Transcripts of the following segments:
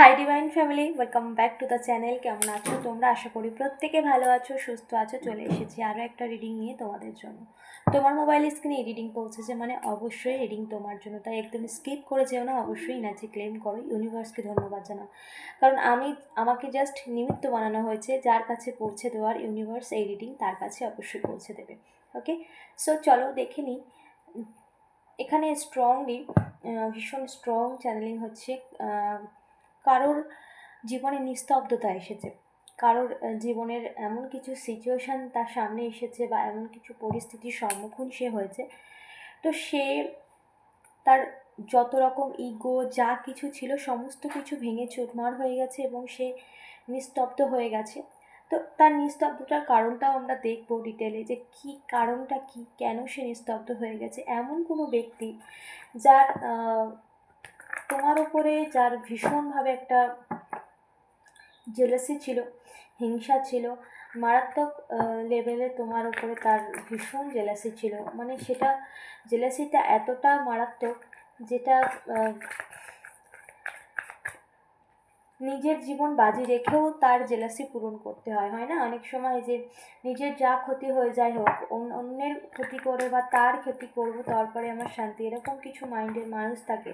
Hi divine family welcome back to the channel কেমন আছো তোমরা? আশা করি প্রত্যেকে ভালো আছো, সুস্থ আছো। চলে এসেছি আরও একটা রিডিং নিয়ে তোমাদের জন্য। তোমার মোবাইল স্ক্রিনে এই রিডিং পৌঁছেছে মানে অবশ্যই রিডিং তোমার জন্য। তাই একদম স্কিপ করে যেও না, অবশ্যই এনার্জি ক্লেম করো। ইউনিভার্সকে ধন্যবাদ জানাও। কারণ আমি, আমাকে জাস্ট নিমিত্ত বানানো হয়েছে। যার কাছে পৌঁছে দেওয়ার ইউনিভার্স এই রিডিং তার কাছে অবশ্যই পৌঁছে দেবে। ওকে সো চলো দেখে নিই। এখানে স্ট্রংলি ভীষণ স্ট্রং চ্যানেলিং হচ্ছে কারোর জীবনে নিস্তব্ধতা এসেছে, কারোর জীবনের এমন কিছু সিচুয়েশান তার সামনে এসেছে বা এমন কিছু পরিস্থিতির সম্মুখীন সে হয়েছে, তো সে তার যত রকম ইগো যা কিছু ছিল, সমস্ত কিছু ভেঙে চুরমার হয়ে গেছে এবং সে নিস্তব্ধ হয়ে গেছে। তো তার নিস্তব্ধতার কারণটাও আমরা দেখব ডিটেলে যে কী কারণটা, কি কেন সে নিস্তব্ধ হয়ে গেছে। এমন কোনো ব্যক্তি যার তোমার উপরে যার ভীষণভাবে একটা জেলেসি ছিল, হিংসা ছিল, মারাত্মক লেভেলে তোমার উপরে তার ভীষণ জেলাসি ছিল। মানে সেটা জেলাসিটা এতটা মারাত্মক, যেটা নিজের জীবন বাজি রেখেও তার জেলাসি পূরণ করতে হয় হয় না? অনেক সময় যে নিজের যা ক্ষতি হয়ে যায় হোক অন্য- অন্যের ক্ষতি করে বা তার ক্ষতি করব, তারপরে আমার শান্তি, এরকম কিছু মাইন্ডের মানুষ থাকে।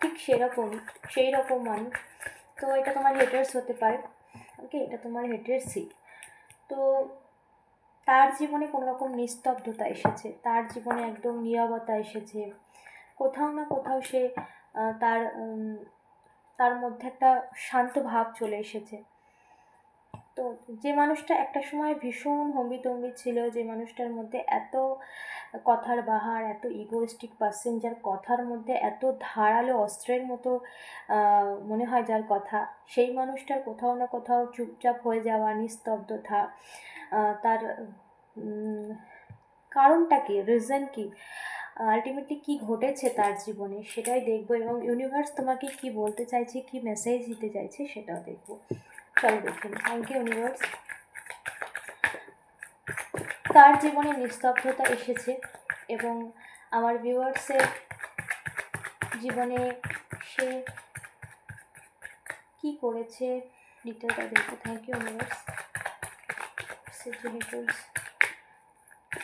ঠিক সেরকমই সেই রকম মানুষ। তো এটা তোমার হেটার্স হতে পারে। ওকে এটা তোমার হেটার্সই তো তার জীবনে কোনো রকম নিস্তব্ধতা এসেছে, তার জীবনে একদম নীরবতা এসেছে। কোথাও না কোথাও সে তার তার মধ্যে একটা শান্ত ভাব চলে এসেছে। তো যে মানুষটা একটা সময় ভীষণ হম্বিতম্বি ছিল, যে মানুষটার মধ্যে এত কথার বাহার, এত ইগোয়েস্টিক পার্সেন যার কথার মধ্যে এত ধারালো অস্ত্রের মতো মনে হয় যার কথা, সেই মানুষটার কোথাও না কোথাও চুপচাপ হয়ে যাওয়া, নিস্তব্ধতা তার কারণটা কি রিজন কি? আলটিমেটলি কি ঘটেছে তার জীবনে সেটাই দেখব এবং ইউনিভার্স তোমাকে কি বলতে চাইছে, কি মেসেজ দিতে চাইছে সেটাও দেখব। চলো দেখুন থ্যাংক ইউ ইউনিভার্স তার জীবনে নিস্তব্ধতা এসেছে এবং আমার ভিউয়ার্সের জীবনে সে কি করেছে ডিটেলটা দেখব। থ্যাংক ইউ ইউনিভার্স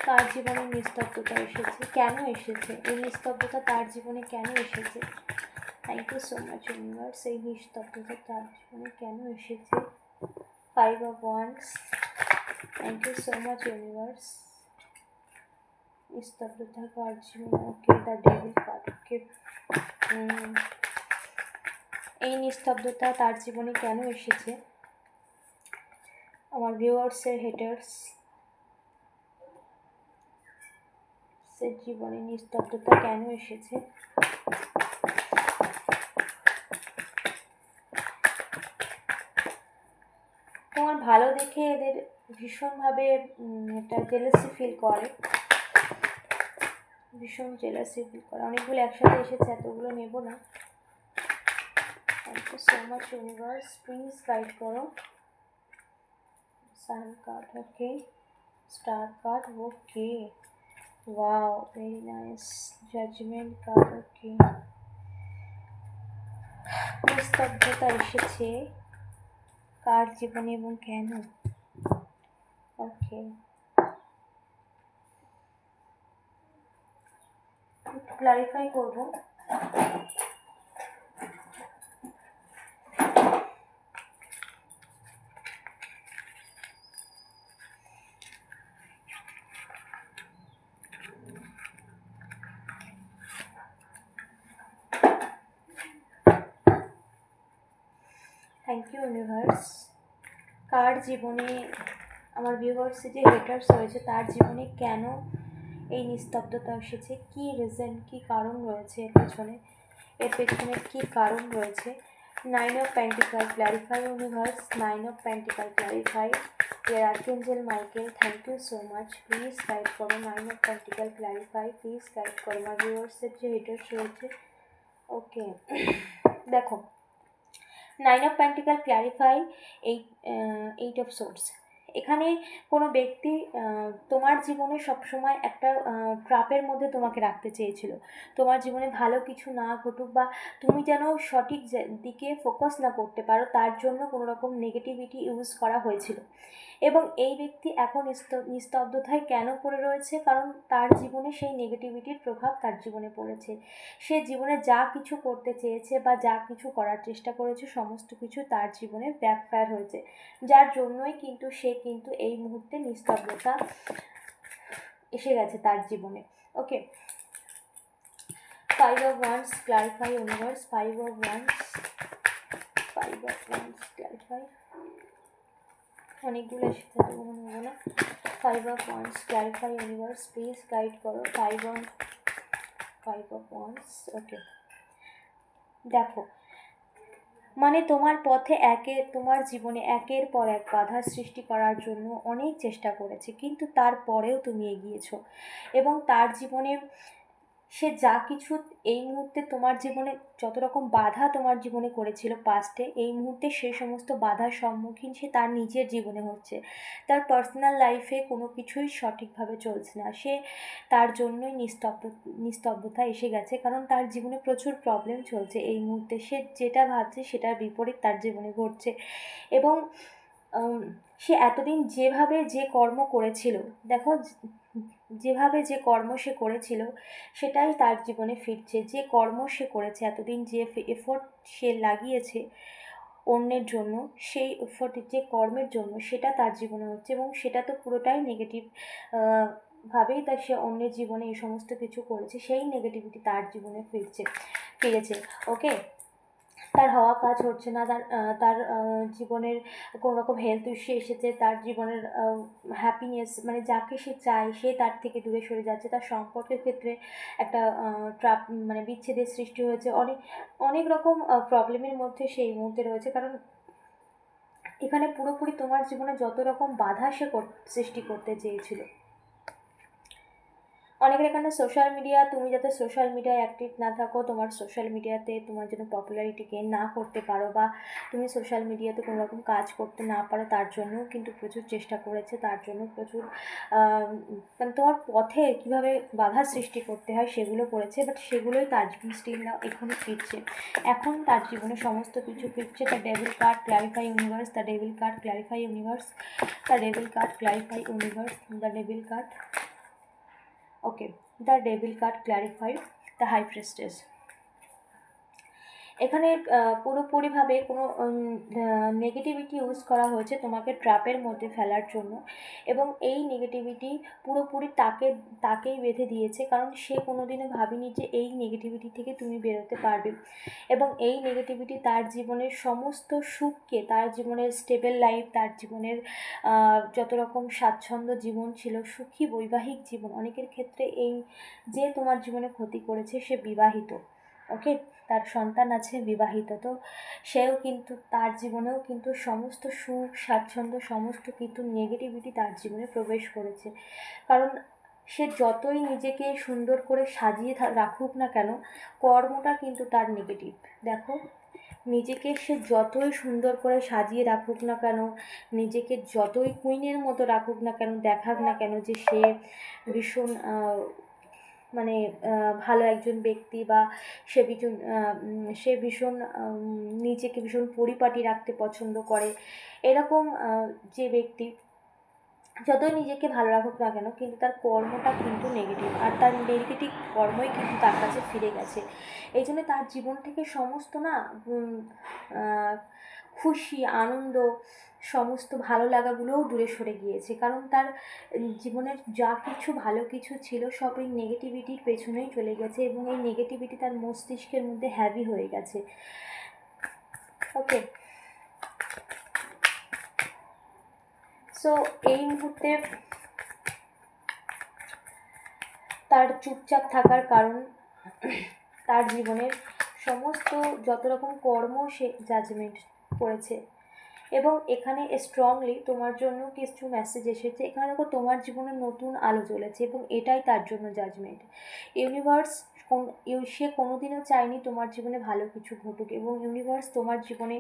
তার জীবনে নিস্তব্ধতা এসেছে। কেন এসেছে? এই নিস্তব্ধতা তার জীবনে কেন এসেছে? Thank you so much universe এই নিস্তব্ধতা তার জীবনে কেন এসেছে? Five of wands thank you so much universe নিস্তব্ধতা কার জীবনে ওকে দ্য ডেভিল কার্ড এই নিস্তব্ধতা তার জীবনে কেন এসেছে? আমার ভিউয়ার্সের হেটার্স সে জীবনে নিস্তব্ধতা কেন এসেছে? তোমার ভালো দেখে এদের ভীষণভাবে একটা জেলাসি ফিল করে। ভীষণ জেলাসি ফিল করে। অনেকগুলো একসাথে এসেছে, এতগুলো নেব না। Thank you so much universe please guide করো। Sun card okay star card okay wow very nice. Judgement card okay নিস্তব্ধতা এসেছে কার জীবনে এবং কেন ওকে ক্লারিফাই করব থ্যাংক ইউ ইউনিভার্স কার জীবনে আমার ভিউভার্সে যে হেটার্স হয়েছে তার জীবনে কেন এই নিস্তব্ধতা এসেছে? কী রিজন কী কারণ রয়েছে এর পেছনে? এর পেছনে কী কারণ রয়েছে? Nine of pentacles clarify universe nine of pentacles clarify year archangel Michael thank you so much please guide করো nine of pentacles clarify please guide করো আমার ভিউভার্সের যে হেটার্স রয়েছে। ওকে দেখো nine of pentacle clarify eight uh, eight of swords. এখানে কোনো ব্যক্তি তোমার জীবনে সবসময় একটা ট্রাপের মধ্যে তোমাকে রাখতে চেয়েছিল। তোমার জীবনে ভালো কিছু না ঘটুক বা তুমি যেন সঠিক দিকে ফোকাস না করতে পারো, তার জন্য কোনো রকম নেগেটিভিটি ইউজ করা হয়েছিল। এবং এই ব্যক্তি এখন নিস্তব্ধতায় কেন পড়ে রয়েছে? কারণ তার জীবনে সেই নেগেটিভিটির প্রভাব তার জীবনে পড়েছে। সে জীবনে যা কিছু করতে চেয়েছে বা যা কিছু করার চেষ্টা করেছে, সমস্ত কিছু তার জীবনে ব্যাকফায়ার হয়েছে। যার জন্যই কিন্তু সে কিন্তু এই মুহূর্তে নিস্তব্ধতা এসে গেছে তার জীবনে। Okay five of wands clarify universe five of wands five of wands clarify অনেকগুলো এসেছে তো মনে হবে না। Five of wands clarify universe please guide করো। Five on five of wands okay দেখো মানে তোমার পথে একে, তোমার জীবনে একের পর এক বাধা সৃষ্টি করার জন্য অনেক চেষ্টা করেছে, কিন্তু তারপরেও তুমি এগিয়েছো। এবং তার জীবনে সে যা কিছু এই মুহূর্তে তোমার জীবনে, যত রকম বাধা তোমার জীবনে করেছিল পাস্টে এই মুহূর্তে সে সমস্ত বাধার সম্মুখীন সে তার নিজের জীবনে হচ্ছে। তার পার্সোনাল লাইফে কোনো কিছুই সঠিকভাবে চলছে না। সে তার জন্যই নিস্তব্ধ, নিস্তব্ধতা এসে গেছে। কারণ তার জীবনে প্রচুর প্রবলেম চলছে। এই মুহূর্তে সে যেটা ভাবছে সেটার বিপরীত তার জীবনে ঘটছে। এবং সে এতদিন যেভাবে যে কর্ম করেছিল, দেখো, যেভাবে যে কর্ম সে করেছিল, সেটাই তার জীবনে ফিরছে। যে কর্ম সে করেছে, এতদিন যে এফোর্ট সে লাগিয়েছে অন্যের জন্য, সেই এফোর্ট যে কর্মের জন্য, সেটা তার জীবনে হচ্ছে এবং সেটা তো পুরোটাই নেগেটিভ ভাবেই তার সে অন্যের জীবনে এই সমস্ত কিছু করেছে, সেই নেগেটিভিটি তার জীবনে ফিরছে, ফিরেছে। ওকে তার হওয়া কাজ হচ্ছে না, তার তার জীবনের কোনো রকম হেলথ ইস্যু এসেছে, তার জীবনের হ্যাপিনেস মানে যাকে সে চায় সে তার থেকে দূরে সরে যাচ্ছে, তার সম্পর্কের ক্ষেত্রে একটা ট্রাপ মানে বিচ্ছেদের সৃষ্টি হয়েছে, অনেক অনেক রকম প্রবলেমের মধ্যে সেই মুহূর্তে রয়েছে, কারণ এখানে পুরোপুরি তোমার জীবনে যত রকম বাধা সে সৃষ্টি করতে চেয়েছিল। অনেকের এখানে সোশ্যাল মিডিয়া তুমি যাতে সোশ্যাল মিডিয়ায় অ্যাক্টিভ না থাকো, তোমার সোশ্যাল মিডিয়াতে তোমার জন্য পপুলারিটি গেন না করতে পারো বা তুমি সোশ্যাল মিডিয়াতে কোনো রকম কাজ করতে না পারো, তার জন্যও কিন্তু প্রচুর চেষ্টা করেছে, তার জন্য প্রচুর মানে তোমার পথে কীভাবে বাধা সৃষ্টি করতে হয় সেগুলো করেছে বাট সেগুলোই তার জীবন স্টিল না, এখনও ফিরছে। এখন তার জীবনে সমস্ত কিছু ফিরছে তার devil card clarify universe the devil card clarify universe the devil card clarify universe the devil card Okay, the devil card clarified the high priestess. এখানে পুরোপুরিভাবে কোনো নেগেটিভিটি ইউজ করা হয়েছে তোমাকে ট্র্যাপের মধ্যে ফেলার জন্য। এবং এই নেগেটিভিটি পুরোপুরি তাকে, তাকেই বেঁধে দিয়েছে, কারণ সে কোনো দিনও ভাবেনি যে এই নেগেটিভিটি থেকে তুমি বেরোতে পারবে। এবং এই নেগেটিভিটি তার জীবনের সমস্ত সুখকে, তার জীবনের স্টেবল লাইফ তার জীবনের যত রকম স্বাচ্ছন্দ্য জীবন ছিল, সুখী বৈবাহিক জীবন, অনেকের ক্ষেত্রে এই যে তোমার জীবনে ক্ষতি করেছে সে বিবাহিত। ওকে তার সন্তান আছে বিবাহিত, তো সেও কিন্তু, তার জীবনেও কিন্তু সমস্ত সুখ, স্বাচ্ছন্দ্য, সমস্ত কিন্তু নেগেটিভিটি তার জীবনে প্রবেশ করেছে। কারণ সে যতই নিজেকে সুন্দর করে সাজিয়ে রাখুক না কেন, কর্মটা কিন্তু তার নেগেটিভ দেখো, নিজেকে সে যতই সুন্দর করে সাজিয়ে রাখুক না কেন, নিজেকে যতই কুইনের মতো রাখুক না কেন, দেখাক না কেন যে সে ভীষণ মানে ভালো একজন ব্যক্তি বা সে ভীষণ সে ভীষণ নিজেকে ভীষণ পরিপাটি রাখতে পছন্দ করে। এরকম যে ব্যক্তি যতই নিজেকে ভালো রাখুক না কেন, কিন্তু তার কর্মটা কিন্তু নেগেটিভ আর তার নেগেটিভ কর্মই কিন্তু তার কাছে ফিরে গেছে। এই জন্য তার জীবন থেকে সমস্ত না খুশি, আনন্দ সমস্ত ভালো লাগাগুলোও দূরে সরে গিয়েছে। কারণ তার জীবনের যা কিছু ভালো কিছু ছিল সব এই নেগেটিভিটির পেছনেই চলে গেছে এবং এই নেগেটিভিটি তার মস্তিষ্কের মধ্যে হ্যাভি হয়ে গেছে। ওকে সো এই মুহূর্তে তার চুপচাপ থাকার কারণ তার জীবনের সমস্ত যত রকম কর্ম সে জাজমেন্ট করেছে। এবং এখানে স্ট্রংলি তোমার জন্য কিছু মেসেজ এসেছে। এখানে দেখো, তোমার জীবনে নতুন আলো জ্বলেছে এবং এটাই তার জন্য জাজমেন্ট ইউনিভার্স কোন সে কোনোদিনও চায়নি তোমার জীবনে ভালো কিছু ঘটুক এবং ইউনিভার্স তোমার জীবনে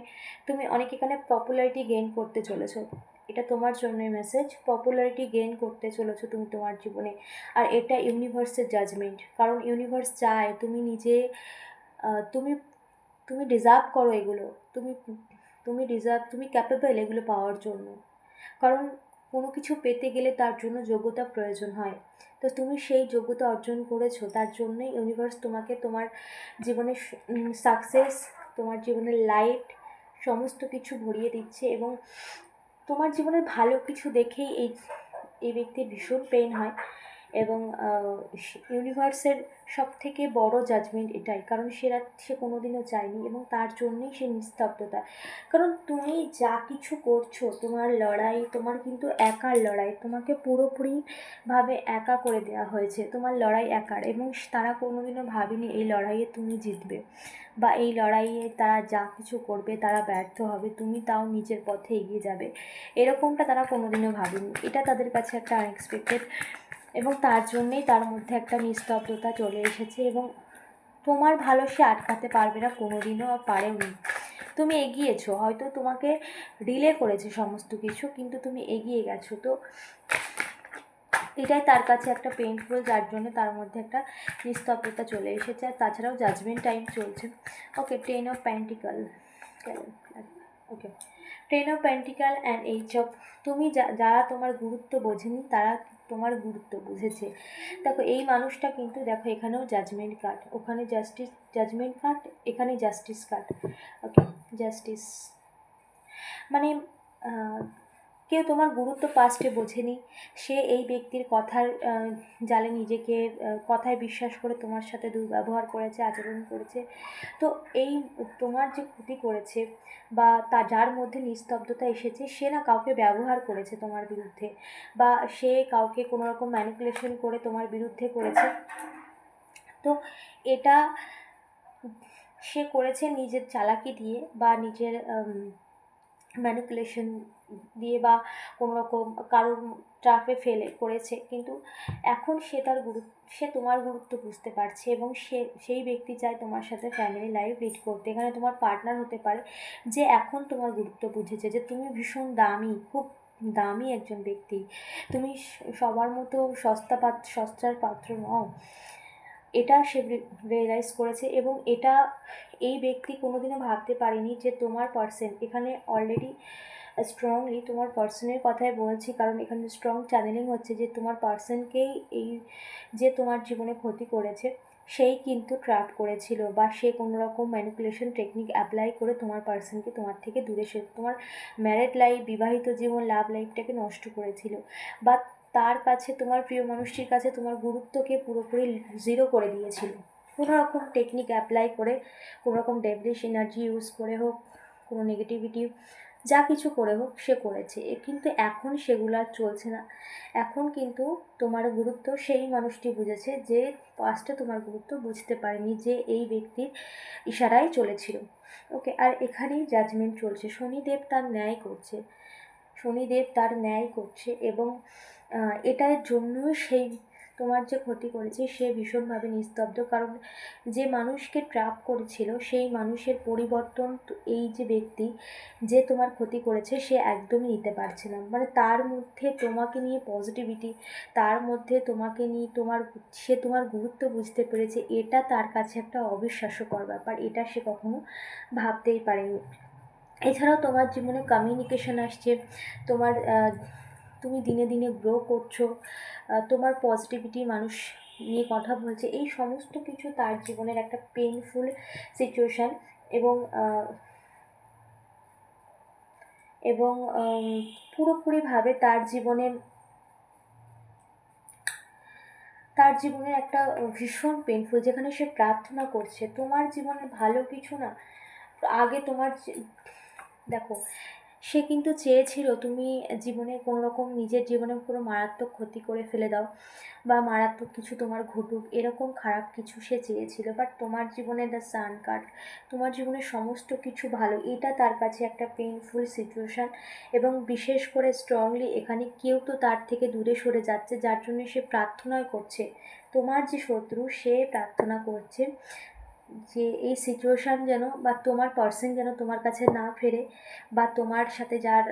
তুমি অনেক এখানে পপুলারিটি গেইন করতে চলেছো। এটা তোমার জন্যই মেসেজ পপুলারিটি গেইন করতে চলেছো তুমি তোমার জীবনে। আর এটা ইউনিভার্সের জাজমেন্ট কারণ ইউনিভার্স চায় তুমি নিজে তুমি তুমি ডিজার্ভ করো এগুলো। তুমি তুমি ডিজার্ভ তুমি ক্যাপেবল এগুলো পাওয়ার জন্য। কারণ কোনো কিছু পেতে গেলে তার জন্য যোগ্যতা প্রয়োজন হয়। তো তুমি সেই যোগ্যতা অর্জন করেছ, তার জন্যই ইউনিভার্স তোমাকে তোমার জীবনের সাকসেস তোমার জীবনের লাইট সমস্ত কিছু ভরিয়ে দিচ্ছে এবং তোমার জীবনের ভালো কিছু দেখেই এই এই ব্যক্তির ভীষণ পেন হয়। এবং ইউনিভার্সের সব থেকে বড় জাজমেন্ট এটাই। কারণ সেরা সে কোনোদিনও চায়নি এবং তার জন্যই সে নিস্তব্ধতা। কারণ তুমি যা কিছু করছ, তোমার লড়াই, তোমার কিন্তু একার লড়াই, তোমাকে পুরোপুরিভাবে একা করে দেওয়া হয়েছে। তোমার লড়াই একার এবং তারা কোনোদিনও ভাবেনি এই লড়াইয়ে তুমি জিতবে বা এই লড়াইয়ে তারা যা কিছু করবে, তারা ব্যর্থ হবে, তুমি তাও নিজের পথে এগিয়ে যাবে। এরকমটা তারা কোনোদিনও ভাবেনি। এটা তাদের কাছে একটা আনএক্সপেক্টেড এবং তার জন্যেই তার মধ্যে একটা নিস্তব্ধতা চলে এসেছে এবং তোমার ভালো সে আটকাতে পারবে না, কোনোদিনও আর পারেওনি। তুমি এগিয়েছো, হয়তো তোমাকে ডিলে করেছে সমস্ত কিছু, কিন্তু তুমি এগিয়ে গেছো। তো এটাই তার কাছে একটা পেইনফুল যার জন্য তার মধ্যে একটা নিস্তব্ধতা চলে এসেছে। আর তাছাড়াও জাজমেন্ট টাইম চলছে। Okay ten of pentacles okay ten of pentacles and H of তুমি যা- যারা তোমার গুরুত্ব বোঝেনি, তারা তোমার গুরুত্ব বুঝেছে। দেখো, এই মানুষটা কিন্তু দেখো, এখানেও জাজমেন্ট কার্ড ওখানে জাস্টিস জাজমেন্ট কার্ড এখানে জাস্টিস কার্ড ওকে জাস্টিস মানে কেউ তোমার গুরুত্ব পাস্টে বোঝেনি। সে এই ব্যক্তির কথার জালে নিজেকে কথায় বিশ্বাস করে তোমার সাথে দুর্ব্যবহার করেছে, আচরণ করেছে। তো এই তোমার যে ক্ষতি করেছে বা তা যার মধ্যে নিস্তব্ধতা এসেছে, সে না কাউকে ব্যবহার করেছে তোমার বিরুদ্ধে বা সে কাউকে কোনো রকম ম্যানিপুলেশন করে তোমার বিরুদ্ধে করেছে। তো এটা সে করেছে নিজের চালাকি দিয়ে বা নিজের ম্যানিপুলেশন দিয়ে বা কোনো রকম কারোর ট্রাফে ফেলে করেছে। কিন্তু এখন সে তার গুরুত্ব সে তোমার গুরুত্ব বুঝতে পারছে এবং সে, সেই ব্যক্তি চায় তোমার সাথে ফ্যামিলি লাইফ লিড করতে। এখানে তোমার পার্টনার হতে পারে যে এখন তোমার গুরুত্ব বুঝেছে যে তুমি ভীষণ দামি, খুব দামি একজন ব্যক্তি। তুমি সবার মতো সস্তা পাত্র সস্তার পাত্র নও। এটা সে রিয়েলাইজ করেছে এবং এটা এই ব্যক্তি কোনোদিনও ভাবতে পারেনি যে তোমার পার্সেন এখানে অলরেডি স্ট্রংলি তোমার পার্সনের কথাই বলছি, কারণ এখানে স্ট্রং চ্যানেলিং হচ্ছে যে তোমার পার্সনকেই এই যে তোমার জীবনে ক্ষতি করেছে, সেই কিন্তু ট্র্যাপ করেছিল বা সে কোনো রকম ম্যানিপুলেশন টেকনিক অ্যাপ্লাই করে তোমার পার্সনকে তোমার থেকে দূরে সে, তোমার ম্যারেড লাইফ বিবাহিত জীবন লাভ লাইফটাকে নষ্ট করেছিল। বা তার কাছে, তোমার প্রিয় মানুষটির কাছে তোমার গুরুত্বকে পুরোপুরি জিরো করে দিয়েছিল। কোনো রকম টেকনিক অ্যাপ্লাই করে, কোনো রকম ডেভলিশ এনার্জি ইউজ করে হোক, কোনো নেগেটিভিটি যা কিছু করে হোক সে করেছে। কিন্তু এখন সেগুলো আর চলছে না। এখন কিন্তু তোমার গুরুত্ব, সেই মানুষটি বুঝেছে যে পাস্টে তোমার গুরুত্ব বুঝতে পারেনি যে এই ব্যক্তির ইশারায় চলেছিল। ওকে, আর এখানেই জাজমেন্ট চলছে। শনিদেব তার ন্যায় করছে। শনিদেব তার ন্যায় করছে এবং এটার জন্যই সেই তোমার যে ক্ষতি করেছে সে ভীষণভাবে নিস্তব্ধ। কারণ যে মানুষকে ট্র্যাপ করেছিল, সেই মানুষের পরিবর্তন এই যে ব্যক্তি যে তোমার ক্ষতি করেছে, সে একদমই নিতে পারছে না। মানে তার মধ্যে তোমাকে নিয়ে পজিটিভিটি তার মধ্যে তোমাকে নিয়ে তোমার, সে তোমার গুরুত্ব বুঝতে পেরেছে, এটা তার কাছে একটা অবিশ্বাস্যকর ব্যাপার, এটা সে কখনো ভাবতেই পারেনি। এছাড়াও তোমার জীবনে কমিউনিকেশন আসছে, তোমার তুমি দিনে দিনে গ্রো করছ তোমার পজিটিভিটি মানুষ নিয়ে কথা বলছে, এই সমস্ত কিছু তার জীবনের একটা পেইনফুল সিচুয়েশান এবং এবং পুরোপুরিভাবে তার জীবনের তার জীবনের একটা ভীষণ পেনফুল যেখানে সে প্রার্থনা করছে, তোমার জীবনে ভালো কিছু না, আগে তোমার দেখো সে কিন্তু চেয়েছিল তুমি জীবনে কোনো রকম নিজের জীবনে কোনো মারাত্মক ক্ষতি করে ফেলে দাও বা মারাত্মক কিছু তোমার ঘটুক, এরকম খারাপ কিছু সে চেয়েছিল। বাট তোমার জীবনে দ্য সান কার্ড তোমার জীবনে সমস্ত কিছু ভালো, এটা তার কাছে একটা পেইনফুল সিচুয়েশান এবং বিশেষ করে স্ট্রংলি এখানে কেউ তো তার থেকে দূরে সরে যাচ্ছে, যার জন্য সে প্রার্থনাই করছে। তোমার যে শত্রু, সে প্রার্থনা করছে। যে এই সিচুয়েশান যেন বা তোমার পার্সন যেন তোমার কাছে না ফেরে বা তোমার সাথে যার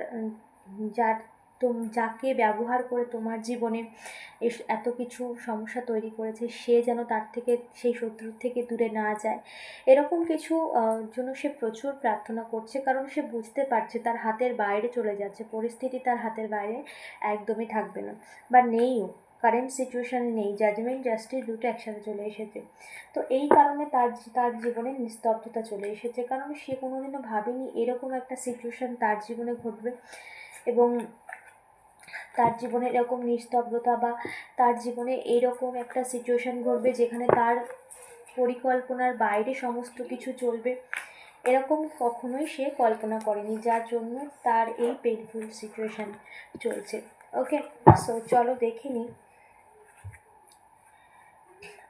যার তোম, যাকে ব্যবহার করে তোমার জীবনে এত কিছু সমস্যা তৈরি করেছে, সে যেন তার থেকে, সেই শত্রুর থেকে দূরে না যায়। এরকম কিছু জন্য সে প্রচুর প্রার্থনা করছে, কারণ সে বুঝতে পারছে তার হাতের বাইরে চলে যাচ্ছে, পরিস্থিতি তার হাতের বাইরে একদমই থাকবে না। বা নেইও। কারেন্ট সিচুয়েশান নেই জাজমেন্ট জাস্টিস দুটো একসাথে চলে এসেছে। তো এই কারণে তার তার জীবনে নিস্তব্ধতা চলে এসেছে। কারণ সে কোনোদিনও ভাবেনি এরকম একটা সিচুয়েশান তার জীবনে ঘটবে এবং তার জীবনে এরকম নিস্তব্ধতা বা তার জীবনে এরকম একটা সিচুয়েশান ঘটবে যেখানে তার পরিকল্পনার বাইরে সমস্ত কিছু চলবে। এরকম কখনোই সে কল্পনা করেনি, যার জন্য তার এই পেনফুল সিচুয়েশান চলছে। ওকে সো চলো দেখে নিই।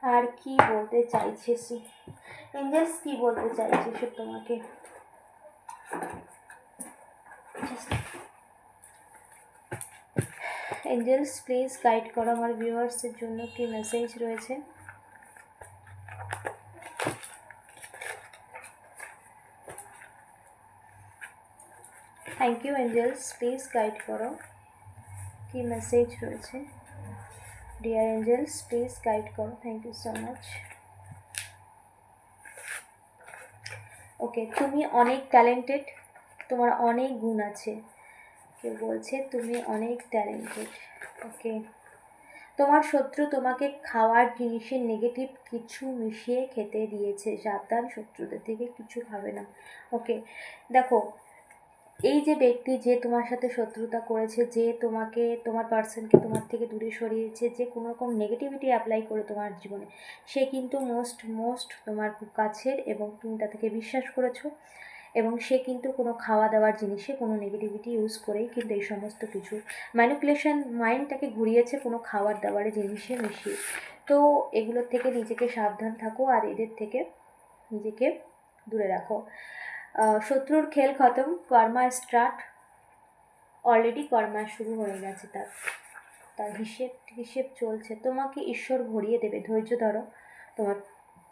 আর কি বলতে চাইছে সি? এঞ্জেলস কি বলতে চাইছে সে তোমাকে? এঞ্জেলস প্লিজ গাইড করো আমার ভিউয়ার্সের জন্য কি মেসেজ রয়েছে। Thank you angels please guide করো কি মেসেজ রয়েছে। ডিয়ার এঞ্জেলস প্লিজ গাইড করো thank you so much okay তুমি অনেক ট্যালেন্টেড তোমার অনেক গুণ আছে। কেউ বলছে, তুমি অনেক ট্যালেন্টেড ওকে তোমার শত্রু তোমাকে খাওয়ার জিনিসে নেগেটিভ কিছু মিশিয়ে খেতে দিয়েছে। সাবধান, শত্রুদের থেকে কিছু খাবে না। ওকে দেখো এই যে ব্যক্তি যে তোমার সাথে শত্রুতা করেছে, যে তোমাকে, তোমার পার্সনকে তোমার থেকে দূরে সরিয়েছে, যে কোনো রকম নেগেটিভিটি অ্যাপ্লাই করে তোমার জীবনে, সে কিন্তু মোস্ট মোস্ট তোমার খুব কাছের এবং তুমি তা থেকে বিশ্বাস করেছ এবং সে কিন্তু কোনো খাওয়া দাওয়ার জিনিসে কোনো নেগেটিভিটি ইউজ করেই কিন্তু এই সমস্ত কিছু ম্যানিপুলেশন মাইন্ডটাকে ঘুরিয়েছে কোনো খাওয়ার দাবারের জিনিসে মিশিয়ে। তো এগুলোর থেকে নিজেকে সাবধান থাকো আর এদের থেকে নিজেকে দূরে রাখো। শত্রুর খেল খতম, কর্মা স্টার্ট অলরেডি কর্মা শুরু হয়ে গেছে তার। তার হিসেব হিসেব চলছে। তোমাকে ঈশ্বর ভরিয়ে দেবে, ধৈর্য ধরো। তোমার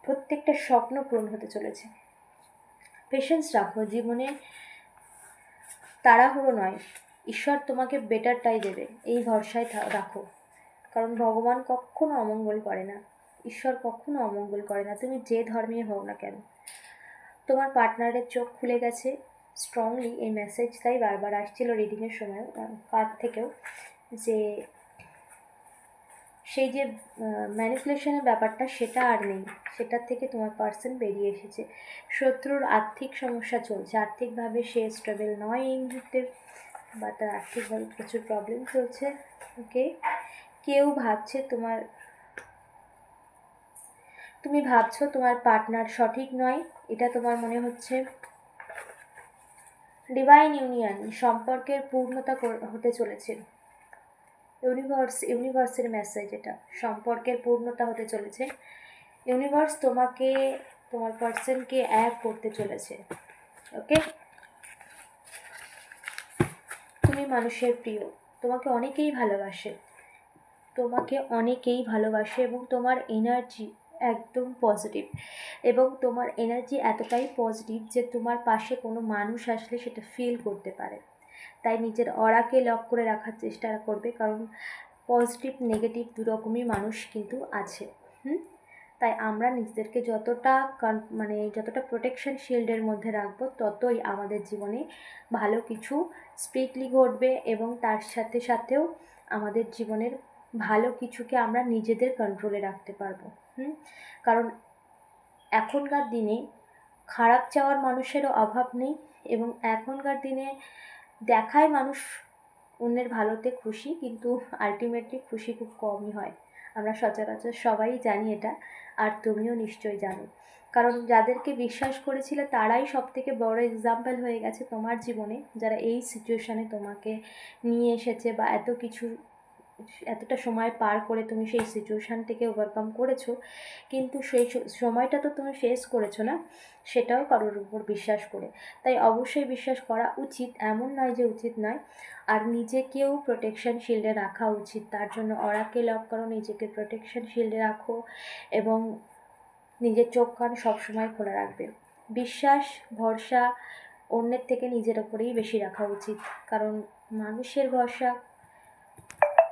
প্রত্যেকটা স্বপ্ন পূরণ হতে চলেছে। পেশেন্স রাখো, জীবনে তাড়াহুড়ো নয়। ঈশ্বর তোমাকে বেটারটাই দেবে, এই ভরসায় রাখো। কারণ ভগবান কখনো অমঙ্গল করে না। ঈশ্বর কখনো অমঙ্গল করে না। তুমি যে ধর্মে হও না কেন। তোমার পার্টনারের চোখ খুলে গেছে স্ট্রংলি এই মেসেজটাই বারবার আসছিল রিডিংয়ের সময় কার থেকেও, যে সেই যে ম্যানিপুলেশনের ব্যাপারটা সেটা আর নেই, সেটার থেকে তোমার পার্সন বেরিয়ে এসেছে। শত্রুর আর্থিক সমস্যা চলছে, আর্থিকভাবে সে স্টেবল নয় এই মুহূর্তে, বা তার আর্থিকভাবে প্রচুর প্রবলেম চলছে ওকে কেউ ভাবছে তোমার, তুমি ভাবছ তোমার পার্টনার সঠিক নয় এটা তোমার মনে হচ্ছে? ডিভাইন ইউনিয়ন সম্পর্কের পূর্ণতা হতে চলেছে। ইউনিভার্স ইউনিভার্সের মেসেজ এটা। সম্পর্কের পূর্ণতা হতে চলেছে। ইউনিভার্স তোমাকে, তোমার পার্সনকে এক করতে চলেছে। ওকে তুমি মানুষের প্রিয়। তোমাকে অনেকেই ভালোবাসে। তোমাকে অনেকেই ভালোবাসে এবং তোমার এনার্জি একদম পজিটিভ এবং তোমার এনার্জি এতটাই পজিটিভ যে তোমার পাশে কোনো মানুষ আসলে সেটা ফিল করতে পারে। তাই নিজের অরাকে লক করে রাখার চেষ্টা করবে কারণ পজিটিভ নেগেটিভ দু রকমই মানুষ কিন্তু আছে। হুম? তাই আমরা নিজেদেরকে যতটা মানে যতটা প্রোটেকশন শিল্ডের মধ্যে রাখব ততই আমাদের জীবনে ভালো কিছু স্পিডলি ঘটবে এবং তার সাথে সাথেও আমাদের জীবনের ভালো কিছুকে আমরা নিজেদের কন্ট্রোলে রাখতে পারব। হুম, কারণ এখনকার দিনে খারাপ চাওয়ার মানুষেরও অভাব নেই এবং এখনকার দিনে দেখায় মানুষ অন্যের ভালোতে খুশি, কিন্তু আলটিমেটলি খুশি খুব কমই হয়। আমরা সচরাচর সবাই জানি এটা, আর তুমিও নিশ্চয়ই জানো। কারণ যাদেরকে বিশ্বাস করেছিলে, তারাই সব থেকে বড় এক্সাম্পল হয়ে গেছে তোমার জীবনে, যারা এই সিচুয়েশানে তোমাকে নিয়ে এসেছে বা এত কিছু এতটা সময় পার করে তুমি সেই সিচুয়েশানটিকে ওভারকাম করেছ, কিন্তু সেই সময়টা তো তুমি ফেস করেছ না, সেটাও কারোর উপর বিশ্বাস করে। তাই অবশ্যই বিশ্বাস করা উচিত, এমন নয় যে উচিত নয়। আর নিজেকেও প্রোটেকশন শিল্ডে রাখা উচিত, তার জন্য অরাকে লক করো, নিজেকে প্রোটেকশন শিল্ডে রাখো এবং নিজের চোখ কান সবসময় খোলা রাখবে। বিশ্বাস, ভরসা অন্যের থেকে নিজের ওপরেই বেশি রাখা উচিত, কারণ মানুষের ভরসা